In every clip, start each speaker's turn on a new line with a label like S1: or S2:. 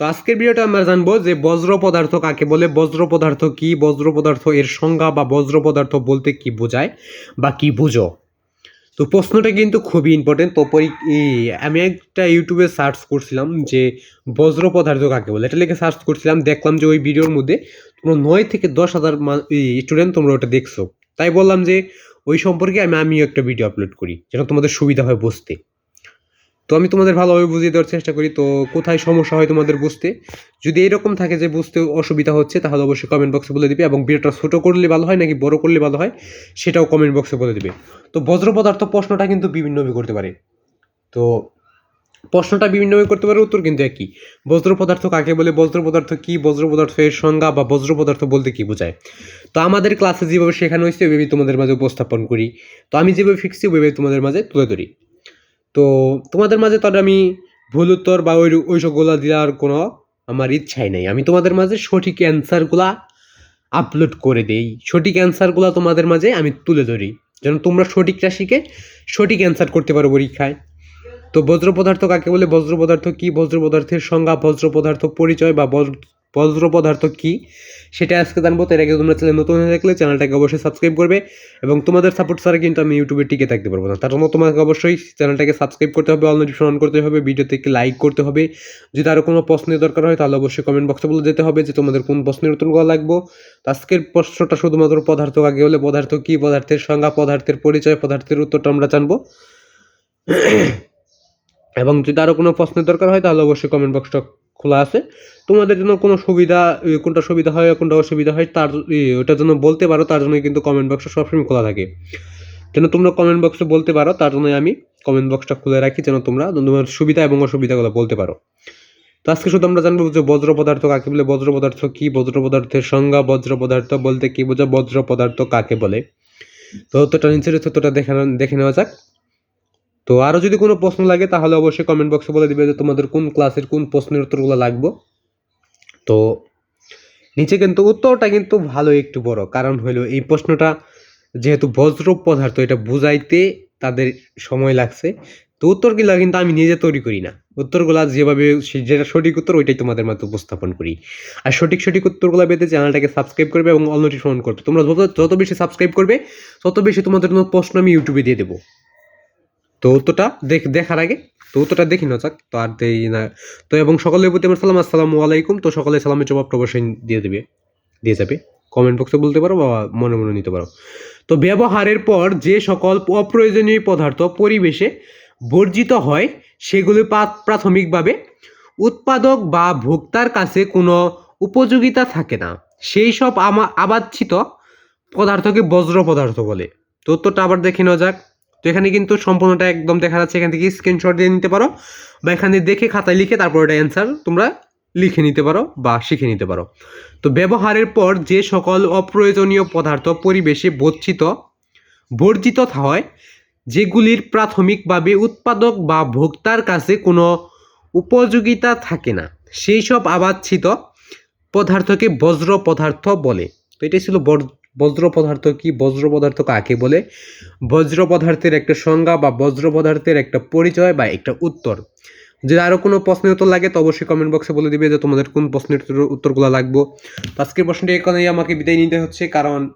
S1: তো আজকের ভিডিওটা আমরা জানব যে বজ্র পদার্থ কাকে বলে? বজ্র পদার্থ কি? বজ্র পদার্থ এর সংজ্ঞা বা বজ্র পদার্থ বলতে কি বোঝায় বা কি বুঝো? তো প্রশ্নটা কিন্তু খুবই ইম্পর্টেন্ট তো আমি একটা ইউটিউবে সার্চ করছিলাম যে বজ্র পদার্থ কাকে বলে? এটা লিখে সার্চ করছিলাম, দেখলাম যে ওই ভিডিওর মধ্যে তোমরা নয় থেকে দশ হাজার স্টুডেন্ট তোমরা ওটা দেখছ। তাই বললাম যে ওই সম্পর্কে আমি আমিও একটা ভিডিও আপলোড করি, যেন তোমাদের সুবিধা হয় বুঝতে। তো আমি তোমাদের ভালোভাবে বুঝিয়ে দেওয়ার চেষ্টা করি, তো কোথায় সমস্যা হয় তোমাদের বুঝতে? যদি এরকম থাকে যে বুঝতে অসুবিধা হচ্ছে, তাহলে অবশ্যই কমেন্ট বক্সে বলে দিবে এবং ভিডিওটা ছোটো করলে ভালো হয় নাকি বড় করলে ভালো হয়, সেটাও কমেন্ট বক্সে বলে দিবে। তো বজ্র পদার্থ প্রশ্নটা কিন্তু বিভিন্নভাবে করতে পারে। তো প্রশ্নটা বিভিন্নভাবে করতে পারে, উত্তর কিন্তু একই। বজ্র পদার্থ কাকে বলে? বজ্র পদার্থ কি? বজ্র পদার্থ এর সংজ্ঞা বা বজ্র পদার্থ বলতে কি বোঝায়? তো আমাদের ক্লাসে যেভাবে শেখানো হয়েছে ওইভাবে তোমাদের মাঝে উপস্থাপন করি। তো আমি যেভাবে ফিক্সি ওইভাবে তোমাদের মাঝে তুলে ধরি। তো তোমাদের মাঝে তাহলে আমি ভুল উত্তর বা ওই ওই সবগুলো দেওয়ার কোনো আমার ইচ্ছাই নেই। আমি তোমাদের মাঝে সঠিক অ্যান্সারগুলা আপলোড করে দেই। সঠিক অ্যান্সারগুলো তোমাদের মাঝে আমি তুলে ধরি। যেন তোমরা সঠিক রাশিকে সঠিক অ্যান্সার করতে পারো পরীক্ষায়। তো বজ্র পদার্থ কাকে বলে? বজ্র পদার্থ কি? বজ্র পদার্থের সংজ্ঞা, বজ্র পদার্থ পরিচয় বা বজ্র পদার্থ কি? সেটা আজকে জানব, তার আগে তোমরা চ্যানেল নতুন হয়ে থাকলে চ্যানেলটাকে অবশ্যই সাবস্ক্রাইব করবে এবং তোমাদের সাপোর্ট ছাড়া কিন্তু আমি ইউটিউবে টিকে থাকতে পারব না। তার জন্য তোমাকে অবশ্যই চ্যানেলটাকে সাবস্ক্রাইব করতে হবে অল নোটিফিকেশন করতে হবে ভিডিওতে একটি লাইক করতে হবে। যদি আরও কোনো প্রশ্নের দরকার হয়, তাহলে অবশ্যই কমেন্ট বক্সে বলে যেতে হবে যে তোমাদের কোন প্রশ্নের উত্তরগুলো লাগবে। তো আজকের প্রশ্নটা শুধুমাত্র পদার্থ আগে হলে পদার্থ কি? পদার্থের সংজ্ঞা, পদার্থের পরিচয়, পদার্থের উত্তরটা আমরা জানব। এবং যদি আরও কোনো প্রশ্নের দরকার হয়, তাহলে অবশ্যই কমেন্ট বক্সটা খোলা আছে। তোমাদের জন্য কোনো সুবিধা কোনটা সুবিধা হয়, কোনটা অসুবিধা হয়, তার ওটার জন্য বলতে পারো, তার জন্য কিন্তু কমেন্ট বক্সটা সবসময় খোলা থাকে। যেন তোমরা কমেন্ট বক্সে বলতে পারো, তার জন্য আমি কমেন্ট বক্সটা খুলে রাখি, যেন তোমরা তোমার সুবিধা এবং অসুবিধাগুলো বলতে পারো। তো আজকে শুধু আমরা জানব যে বজ্র পদার্থ কাকে বলে, বজ্র পদার্থ কি, বজ্র পদার্থের সংজ্ঞা, বজ্র পদার্থ বলতে কি বোঝা বজ্র পদার্থ কাকে বলে? তো উত্তরটা নিচের উত্তরটা দেখে দেখে নেওয়া যাক। তো আরও যদি কোনো প্রশ্ন লাগে, তাহলে অবশ্যই কমেন্ট বক্সে বলে দিবে যে তোমাদের কোন ক্লাসের কোন প্রশ্নের উত্তরগুলো লাগবে। তো নিচে কিন্তু উত্তরটা কিন্তু ভালো একটু বড়। কারণ হলো এই প্রশ্নটা যেহেতু বজ্র পদার্থ, এটা বুঝাইতে তাদের সময় লাগছে। তো উত্তরগুলো কিন্তু আমি নিজে তৈরি করি না। উত্তরগুলো যেভাবে যেটা সঠিক উত্তর, ওইটাই তোমাদের মাঝে উপস্থাপন করি। আর সঠিক সঠিক উত্তরগুলো পেতে চ্যানেলটাকে সাবস্ক্রাইব করবে এবং অল করবে। তোমরা যত যত বেশি সাবস্ক্রাইব করবে, তত বেশি তোমাদের জন্য প্রশ্ন আমি ইউটিউবে দিয়ে দেবো। তো উত্তরটা দেখ, দেখার আগে, তো উত্তরটা দেখি না যাক, তো আর দেই না। তো এবং সকলের প্রতি আমার সালাম, আসসালামু আলাইকুম। তো সকলে সালামের জবাবটা অবশ্যই দিয়ে দেবে, দিয়ে যাবে। কমেন্ট বক্সে বলতে পারো বা মনে মনে নিতে পারো। তো ব্যবহারের পর যে সকল অপ্রয়োজনীয় পদার্থ পরিবেশে বর্জিত হয়, সেগুলি প্রাথমিকভাবে উৎপাদক বা ভোক্তার কাছে কোনো উপযোগিতা থাকে না। সেই সব আমা আবাচ্ছিত পদার্থকে বজ্র পদার্থ বলে। তো উত্তরটা আবার দেখে নেওয়া যাক। তো এখানে কিন্তু সম্পূর্ণটা একদম দেখা যাচ্ছে, এখান থেকে স্ক্রিনশট দিয়ে নিতে পারো বা এখানে দেখে খাতায় লিখে তারপর এটা অ্যান্সার তোমরা লিখে নিতে পারো বা শিখে নিতে পারো। তো ব্যবহারের পর যে সকল অপ্রয়োজনীয় পদার্থ পরিবেশে বর্জিত বর্জিত হয়, যেগুলির প্রাথমিকভাবে উৎপাদক বা ভোক্তার কাছে কোনো উপযোগিতা থাকে না, সেই সব আবাচ্ছিত পদার্থকে বজ্র পদার্থ বলে। তো এটাই ছিল বজ্র পদার্থ কি? বজ্র পদার্থ কাকে বলে? বজ্র পদার্থের একটা সংজ্ঞা বা বজ্র পদার্থের একটা পরিচয় বা একটা উত্তর। যদি আরও কোনো প্রশ্নের উত্তর লাগে, তো অবশ্যই কমেন্ট বক্সে বলে দিবে যে তোমাদের কোন প্রশ্নের উত্তর- উত্তরগুলো লাগবে। তো আজকের প্রশ্নটি এখানেই আমাকে বিদায় নিতে হচ্ছে, কারণ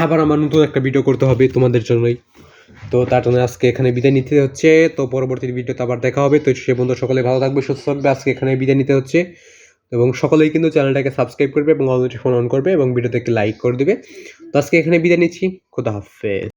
S1: আবার আমার নতুন একটা ভিডিও করতে হবে তোমাদের জন্যই। তো তার জন্য আজকে এখানে বিদায় নিতে হচ্ছে। তো পরবর্তী ভিডিওতে আবার দেখা হবে। তো সে বন্ধু সকলে ভালো থাকবে, সুস্থ থাকবে। আজকে এখানে বিদায় নিতে হচ্ছে। এবং সকলেই কিন্তু চ্যানেলটাকে সাবস্ক্রাইব করবে এবং অলরেডি ফোন অন করবে এবং ভিডিওতে একটি লাইক করে দেবে। তো আজকে এখানে বিদায় নিচ্ছি। খোদা হাফেজ।